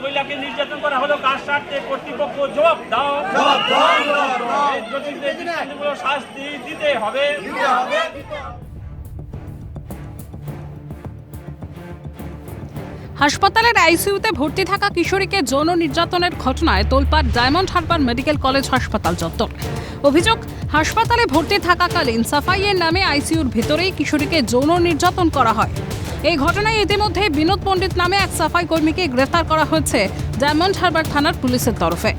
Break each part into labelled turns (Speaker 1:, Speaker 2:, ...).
Speaker 1: মহিলাকে নির্যাতন করা হলো কার স্বার্থে কর্তৃপক্ষ জবাব দাও। শাস্তি দিতে হবে।
Speaker 2: হাসপাতালের আইসিইউতে ভর্তি থাকা কিশোরীকে যৌন নির্যাতনের ঘটনায় তোলপাড় ডায়মন্ড হারবার মেডিকেল কলেজ হাসপাতাল চত্বর। অভিযোগ হাসপাতালে ভর্তি থাকাকালীন সাফাইয়ের নামে আইসিইউর ভেতরেই কিশোরীকে যৌন নির্যাতন করা হয়। এই ঘটনায় ইতিমধ্যে বিনোদ পণ্ডিত নামে এক সাফাই কর্মীকে গ্রেফতার করা হয়েছে ডায়মন্ড হারবার থানার পুলিশের তরফে।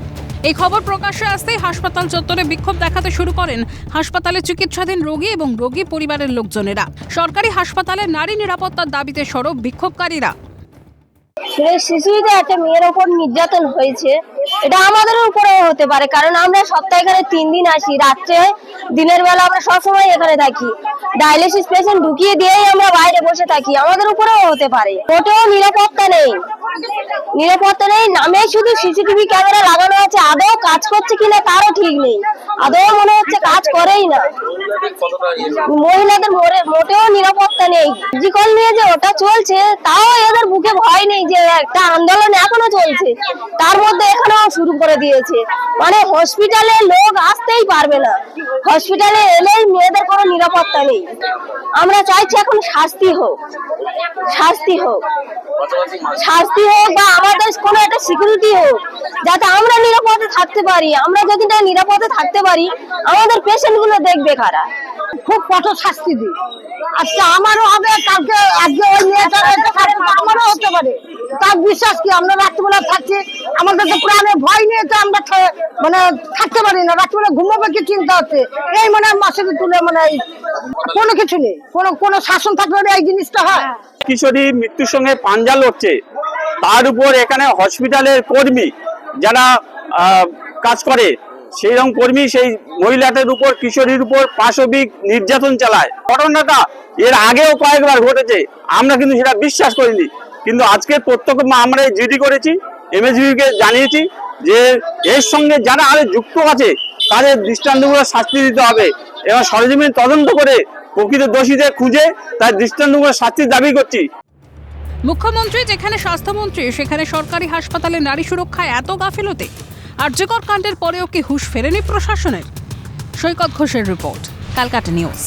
Speaker 2: এই খবর প্রকাশ্যে আসতেই হাসপাতাল চত্বরে বিক্ষোভ দেখাতে শুরু করেন হাসপাতালে চিকিৎসাধীন রোগী এবং রোগী পরিবারের লোকজনেরা। সরকারি হাসপাতালে নারী নিরাপত্তার দাবিতে সরব বিক্ষোভকারীরা।
Speaker 3: শিশুদের একটা মেয়ের ওপর নির্যাতন হয়েছে। এটা আমাদের উপরে হতে পারে কারণ আমরা সপ্তাহে এখানে তিন দিন আসি। রাত্রে দিনের বেলা আমরা সবসময় এখানে থাকি। ডায়ালিসিস পেশেন্ট ঢুকিয়ে দিয়েই আমরা বাইরে বসে থাকি। আমাদের উপরেও হতে পারে। মোটেও নিরাপত্তা নেই। নিরাপত্তা নেই নামে শুধু সিসিটিভি ক্যামেরা লাগানো আছে। আদৌ কাজ করছে কিনা তারও ঠিক নেই। আদৌ মনে হচ্ছে কাজ করেই না। মহিলাদের মোরে- মোটেও নিরাপত্তা নেই। জিকল নিয়ে যে ওটা চলছে, তাও এদের বুকে ভয় নেই যে একটা আন্দোলন এখনও চলছে। তার মধ্যে এখানেও শুরু করে দিয়েছে। মানে হসপিটালে লোক আসতেই পারবে না। হসপিটালে এলেই মেয়েদের কোনো নিরাপত্তা নেই। আমরা চাইছি এখন শাস্তি হোক। শাস্তি হোক। শাস্তি হোক বা আমাদের কোনো একটা সিকিউরিটি হোক, যাতে আমরা নিরাপদে থাকতে পারি। আমরা যদি না নিরাপদে থাকতে পারি, আমাদের পেশেন্টগুলো দেখবে কারা? খুব কঠোর শাস্তি দিই। আজকে আমারও হবে, কালকে আজকে ওই কালকে আমারও হতে পারে। তার বিশ্বাস কি, আমরা রাত্রিবেলা থাকছি, আমাদের তো প্রাণে ভয় নিয়ে তো আমরা মানে থাকতে পারি না, রাত্রিবেলা ঘুমাবে কি চিন্তা হচ্ছে? এই মানে মাসে তুলে মানে কোনো কিছু নেই, কোনো কোনো শাসন থাকলে এই জিনিসটা হয়।
Speaker 1: কিশোরী মৃত্যুর সঙ্গে পাঞ্জা লড়ছে, তার উপর এখানে হসপিটালের কর্মী যারা কাজ করে সেই রকম কর্মী সেই মহিলাদের উপর, কিশোরীর উপর পাশবিক নির্যাতন চালায়। ঘটনাটা এর আগেও কয়েকবার ঘটেছে। আমরা কিন্তু সেটা বিশ্বাস করিনি। কিন্তু আজকে প্রত্যক্ষ আমরা জিডি করেছি এমএসবি কে জানিয়েছি যে এর সঙ্গে যারা আরও যুক্ত আছে, তাদের দৃষ্টান্তমূলক শাস্তি দিতে হবে। এবং সরজমিন তদন্ত করে প্রকৃত দোষীদের খুঁজে তার দৃষ্টান্তমূলক শাস্তির দাবি করছি।
Speaker 2: মুখ্যমন্ত্রী, যেখানে স্বাস্থ্যমন্ত্রী, সেখানে সরকারি হাসপাতালে নারী সুরক্ষায় এত গাফিলতি। আর্যকর কাণ্ডের পরেও কি হুশ ফেরেনি প্রশাসনের? সৈকত ঘোষের রিপোর্ট ক্যালকাটা নিউজ।